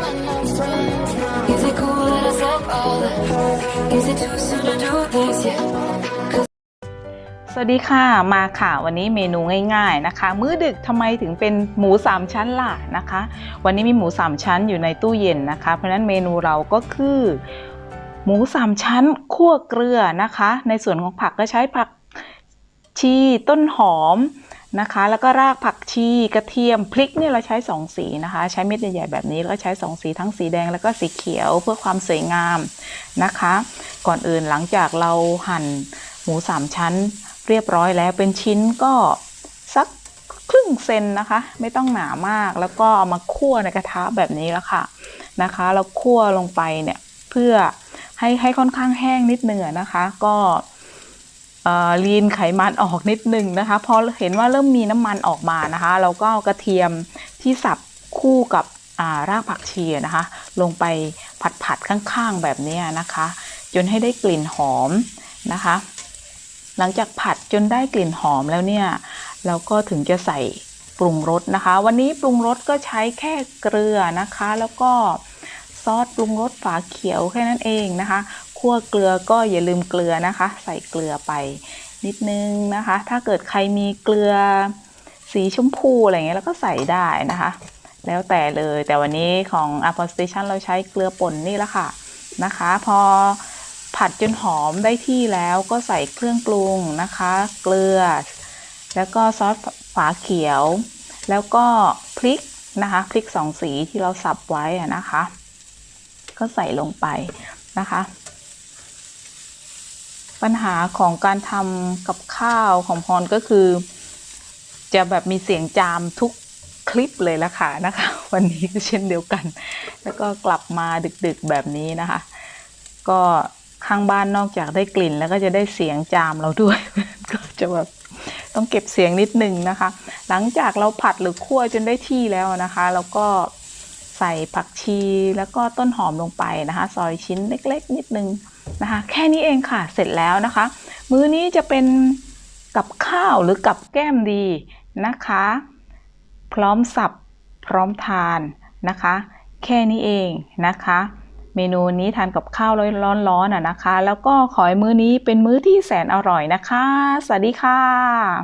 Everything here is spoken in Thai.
Is it cool that I said all that? Is it too soon to do this yet? สวัสดีค่ะมาค่ะวันนี้เมนูง่ายๆนะคะ มื้อดึกทำไมถึงเป็นหมู3ชั้นล่ะนะคะ วันนี้มีหมู3ชั้นอยู่ในตู้เย็นนะคะ เพราะนั้นเมนูเราก็คือ หมู3ชั้นคั่วเกลือนะคะ ในส่วนของผักก็ใช้ผักชีต้นหอม นะคะ แล้วก็รากผักชีกระเทียมพริกเนี่ยเราใช้สองสีนะคะ ใช้เม็ดใหญ่ๆแบบนี้แล้วก็ใช้สองสีทั้งสีแดงแล้วก็สีเขียวเพื่อความสวยงามนะคะ ก่อนอื่นหลังจากเราหั่นหมูสามชั้นเรียบร้อยแล้วเป็นชิ้นก็สักครึ่งเซนนะคะ ไม่ต้องหนามากแล้วก็เอามาคั่วในกระทะแบบนี้แล้วค่ะนะคะแล้วคั่วลงไปเนี่ยเพื่อให้ให้ค่อนข้างแห้งนิดนึงอนะคะ ก็ ลีนไขมันออกนิดนึงนะคะพอเห็นว่าเริ่มมีน้ำมันออกมานะคะเราก็กระเทียมที่สับคู่กับอ่ารากผักชีนะคะ ลงไปผัดๆข้างๆแบบนี้นะคะ จนให้ได้กลิ่นหอมนะคะ หลังจากผัดจนได้กลิ่นหอมแล้วเนี่ย เราก็ถึงจะใส่ปรุงรสนะคะ วันนี้ปรุงรสก็ใช้แค่เกลือนะคะ แล้วก็ซอสปรุงรสฝาเขียวแค่นั้นเองนะคะ คั่วเกลือก็อย่าลืมเกลือนะคะ ใส่เกลือไปนิดนึงนะคะ ถ้าเกิดใครมีเกลือสีชมพูอะไรเงี้ยแล้วก็ใส่ได้นะคะ แล้วแต่เลยแต่วันนี้ของ a p p l e Station เราใช้เกลือป่นนี่แหละค่ะนะคะ พอผัดจนหอมได้ที่แล้วก็ใส่เครื่องปรุงนะคะ เกลือ แล้วก็ซอสฝาเขียว แล้วก็พริกนะคะพริกสองสีที่เราสับไว้นะคะ ก็ใส่ลงไปนะคะ ปัญหาของการทำกับข้าวของพรก็คือ จะแบบมีเสียงจามทุกคลิปเลยละค่ะนะคะ วันนี้ก็เช่นเดียวกัน แล้วก็กลับมาดึกๆแบบนี้นะคะ ก็ข้างบ้านนอกจากได้กลิ่นแล้วก็จะได้เสียงจามเราด้วย ก็จะแบบต้องเก็บเสียงนิดนึงนะคะ หลังจากเราผัดหรือคั่วจนได้ที่แล้วนะคะ แล้วก็ ใส่ผักชีแล้วก็ต้นหอมลงไปนะคะ ซอยชิ้นเล็กๆ นิดนึงนะคะ แค่นี้เองค่ะเสร็จแล้วนะคะ มื้อนี้จะเป็นกับข้าวหรือกับแก้มดีนะคะ พร้อมสับพร้อมทานนะคะ แค่นี้เองนะคะ เมนูนี้ทานกับข้าวร้อนๆอะนะคะ แล้วก็ขอให้มื้อนี้เป็นมื้อที่แสนอร่อยนะคะ สวัสดีค่ะ